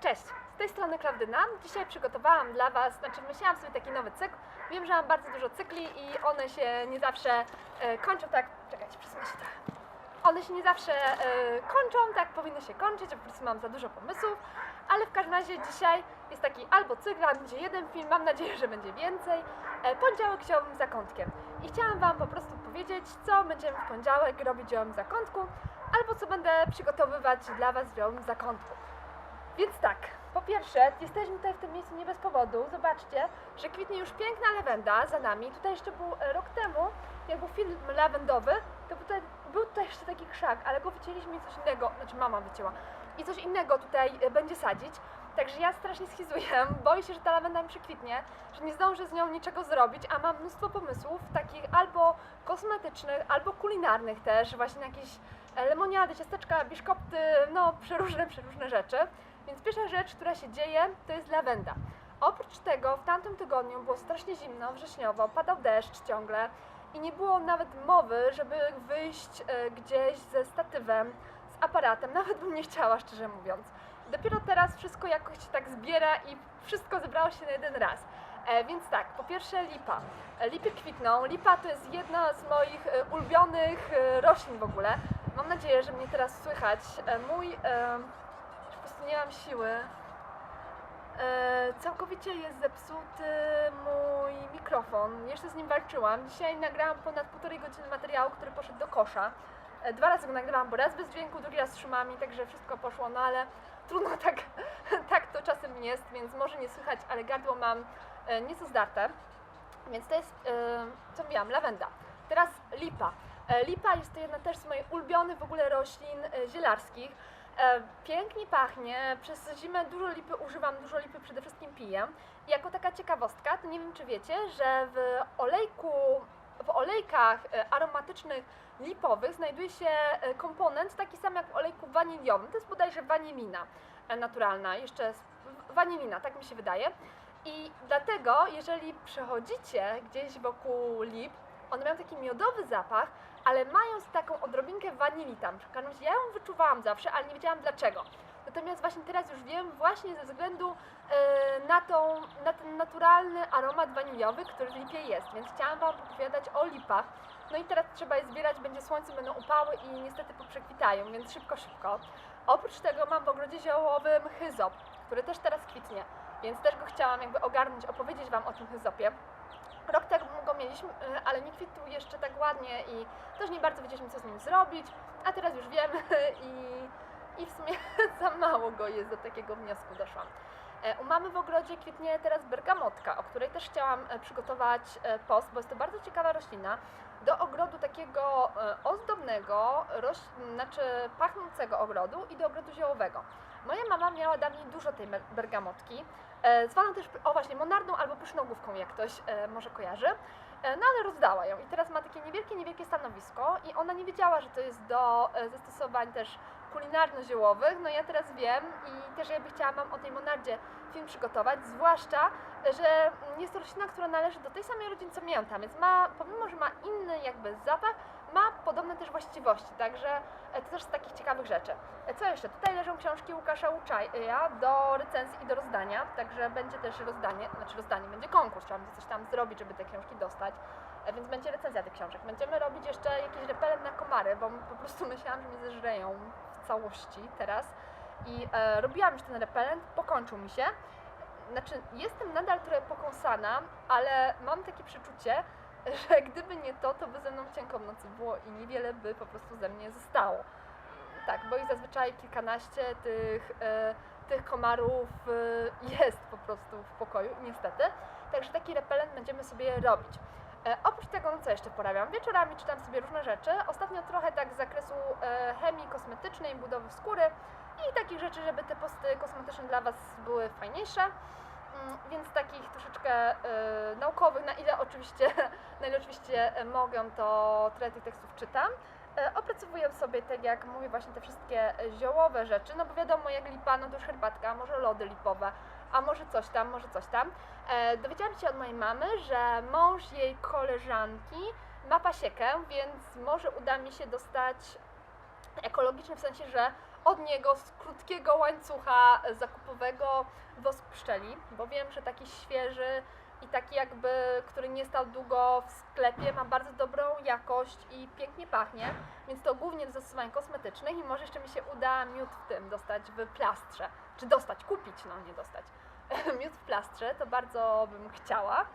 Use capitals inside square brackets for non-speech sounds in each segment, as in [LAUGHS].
Cześć, z tej strony Klaudyna. Dzisiaj przygotowałam dla Was, znaczy myślałam sobie taki nowy cykl. Wiem, że mam bardzo dużo cykli i one się nie zawsze e, kończą tak. Czekajcie, przesunę się trochę. One się nie zawsze e, kończą, tak powinny się kończyć, po prostu mam za dużo pomysłów, ale w każdym razie dzisiaj jest taki albo cykl, albo będzie jeden film, mam nadzieję, że będzie więcej. E, poniedziałek ziołowym zakątkiem. I chciałam Wam po prostu powiedzieć, co będziemy w poniedziałek robić w ziołowym zakątku, albo co będę przygotowywać dla Was w ziołowym zakątku. Więc tak, po pierwsze, jesteśmy tutaj w tym miejscu nie bez powodu. Zobaczcie, że kwitnie już piękna lawenda za nami. Tutaj jeszcze był e, rok temu, jak był film lawendowy, to tutaj, był tutaj jeszcze taki krzak, ale go wycięliśmy i coś innego, znaczy mama wycięła. I coś innego tutaj e, będzie sadzić. Także ja strasznie schizuję, [LAUGHS] boję się, że ta lawenda mi przykwitnie, że nie zdążę z nią niczego zrobić, a mam mnóstwo pomysłów, takich albo kosmetycznych, albo kulinarnych też, właśnie jakieś e, lemoniady, ciasteczka, biszkopty, no przeróżne, przeróżne rzeczy. Więc pierwsza rzecz, która się dzieje, to jest lawenda. Oprócz tego w tamtym tygodniu było strasznie zimno, wrześniowo, padał deszcz ciągle i nie było nawet mowy, żeby wyjść e, gdzieś ze statywem, z aparatem, [LAUGHS] nawet bym nie chciała, szczerze mówiąc. Dopiero teraz wszystko jakoś się tak zbiera i wszystko zebrało się na jeden raz. E, więc tak, po pierwsze lipa. E, Lipy kwitną. Lipa to jest jedna z moich ulubionych roślin w ogóle. Mam nadzieję, że mnie teraz słychać. Mój... Nie mam siły. E, całkowicie jest zepsuty mój mikrofon. Jeszcze z nim walczyłam. Dzisiaj nagrałam ponad półtorej godziny materiału, który poszedł do kosza. E, dwa razy go nagrałam, bo raz bez dźwięku, drugi raz z szumami, także wszystko poszło, no ale trudno tak, [LAUGHS] tak to czasem jest, więc może nie słychać, ale gardło mam e, nieco zdarte. Więc to jest, e, co mówiłam, lawenda. Teraz lipa. E, Lipa jest to jedna też z moich ulubionych w ogóle roślin e, zielarskich. E, Pięknie pachnie, przez zimę dużo lipy używam, dużo lipy przede wszystkim piję. Jako taka ciekawostka, to nie wiem czy wiecie, że w olejku, w olejkach e, aromatycznych lipowych znajduje się e, komponent taki sam jak w olejku waniliowym. To jest bodajże wanilina naturalna, jeszcze wanilina, tak mi się wydaje. I dlatego, jeżeli przechodzicie gdzieś wokół lip, one mają taki miodowy zapach, ale mają taką odrobinkę wanilii tam. Ja ją wyczuwałam zawsze, ale nie wiedziałam dlaczego. Natomiast właśnie teraz już wiem, właśnie ze względu e, na, tą, na ten naturalny aromat waniliowy, który w lipie jest. Więc chciałam Wam opowiadać o lipach. No i teraz trzeba je zbierać, będzie słońce, będą upały i niestety poprzekwitają, więc szybko, szybko. Oprócz tego mam w ogrodzie ziołowym hyzop, który też teraz kwitnie, więc też go chciałam jakby ogarnąć, opowiedzieć Wam o tym hyzopie. Rok temu go mieliśmy, y, ale nie kwitł jeszcze tak ładnie i też nie bardzo wiedzieliśmy, co z nim zrobić, a teraz już wiemy [LAUGHS] i, i w sumie [LAUGHS] za mało go jest, do takiego wniosku doszłam. E, U mamy w ogrodzie kwitnie teraz bergamotka, o której też chciałam e, przygotować e, post, bo jest to bardzo ciekawa roślina. Do ogrodu takiego e, ozdobnego, roś, znaczy pachnącego ogrodu i do ogrodu ziołowego. Moja mama miała dawniej dużo tej bergamotki, e, zwaną też, o właśnie, monardą albo pysznogłówką, jak ktoś e, może kojarzy. E, No ale rozdała ją i teraz ma takie niewielkie, niewielkie stanowisko i ona nie wiedziała, że to jest do e, zastosowań też kulinarno-ziołowych. No ja teraz wiem i też jakby chciałam Wam o tej monardzie film przygotować, zwłaszcza, że jest to roślina, która należy do tej samej rodziny co mięta, więc ma, pomimo, że ma inny jakby zapach, ma podobne też właściwości, także e, to też z takich ciekawych rzeczy. E, Co jeszcze? Tutaj leżą książki Łukasza Łuczaja do recenzji i do rozdania, także będzie też rozdanie, znaczy rozdanie, będzie konkurs, trzeba będzie coś tam zrobić, żeby te książki dostać, e, więc będzie recenzja tych książek. Będziemy robić jeszcze jakiś repelent na komary, bo po prostu [LAUGHS] myślałam, że mnie zeżreją całości teraz i e, robiłam już ten repelent, pokończył mi się. Znaczy, jestem nadal trochę pokąsana, ale mam takie przeczucie, [LAUGHS] że gdyby nie to, to by ze mną cienko w nocy było i niewiele by po prostu ze mnie zostało. Tak, bo ich zazwyczaj kilkanaście tych, e, tych komarów e, jest po prostu w pokoju, niestety. Także taki repelent będziemy sobie robić. E, oprócz tego, no co jeszcze porabiam? Wieczorami czytam sobie różne rzeczy. Ostatnio trochę tak z zakresu e, chemii kosmetycznej, budowy skóry i takich rzeczy, żeby te posty kosmetyczne dla Was były fajniejsze. Mm, Więc takich troszeczkę e, naukowych, na ile oczywiście, [LAUGHS] na ile oczywiście mogę, to trochę tych tekstów czytam. Opracowuję sobie, tak jak mówię, właśnie te wszystkie ziołowe rzeczy, no bo wiadomo, jak lipa, no to już herbatka, może lody lipowe, a może coś tam, może coś tam. E, dowiedziałam się od mojej mamy, że mąż jej koleżanki ma pasiekę, więc może uda mi się dostać ekologiczny w sensie, że od niego z krótkiego łańcucha zakupowego wosk pszczeli, bo wiem, że taki świeży i taki jakby, który nie stał długo w sklepie, ma bardzo dobrą jakość i pięknie pachnie, więc to głównie do zastosowań kosmetycznych i może jeszcze mi się uda miód w tym dostać w plastrze, czy dostać, kupić, no nie dostać. [LAUGHS] miód w plastrze, to bardzo bym chciała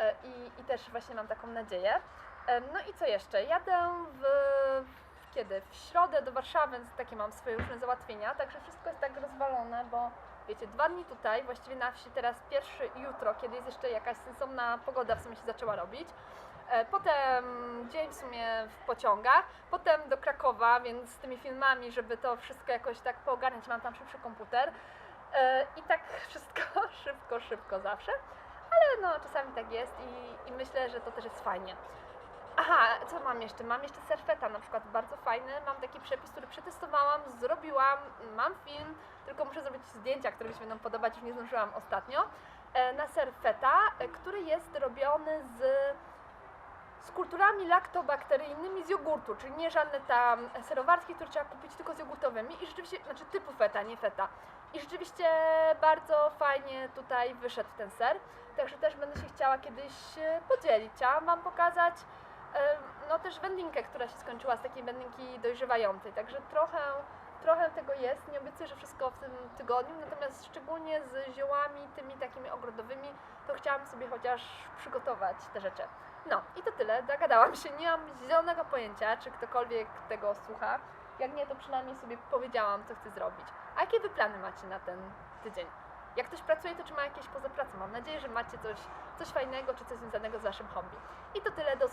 E, i, i też właśnie mam taką nadzieję. No i co jeszcze? Jadę w kiedy? W środę do Warszawy, więc takie mam swoje różne załatwienia, także wszystko jest tak rozwalone, bo wiecie, dwa dni tutaj, właściwie na wsi teraz pierwszy jutro, kiedy jest jeszcze jakaś sensowna pogoda w sumie się zaczęła robić. E, Potem dzień w sumie w pociągach, potem do Krakowa, więc z tymi filmami, żeby to wszystko jakoś tak poogarniać, mam tam szybszy komputer. E, I tak [LAUGHS] wszystko szybko, szybko zawsze. Ale no czasami tak jest i, i myślę, że to też jest fajnie. Aha, co mam jeszcze? Mam jeszcze serfeta na przykład, bardzo fajny. Mam taki przepis, który przetestowałam, zrobiłam, mam film, tylko muszę zrobić zdjęcia, które mi się będą podobać, już nie zdążyłam ostatnio. E, na serfeta, e, który jest robiony z z kulturami laktobakteryjnymi z jogurtu, czyli nie żadne tam serowarki, które trzeba kupić, tylko z jogurtowymi i rzeczywiście, znaczy typu feta, nie feta. I rzeczywiście bardzo fajnie tutaj wyszedł ten ser, także też będę się chciała kiedyś e, podzielić. Chciałam Wam pokazać no też wędlinkę, która się skończyła z takiej wędlinki dojrzewającej, także trochę, trochę tego jest. Nie obiecuję, że wszystko w tym tygodniu, natomiast szczególnie z ziołami tymi takimi ogrodowymi, to chciałam sobie chociaż przygotować te rzeczy. No i to tyle, dogadałam się, nie mam zielonego pojęcia, czy ktokolwiek tego słucha. Jak nie, to przynajmniej sobie powiedziałam, co chcę zrobić. A jakie wy plany macie na ten tydzień? Jak ktoś pracuje, to czy ma jakieś poza pracą? Mam nadzieję, że macie coś, coś fajnego, czy coś związanego z waszym hobby. I to tyle, do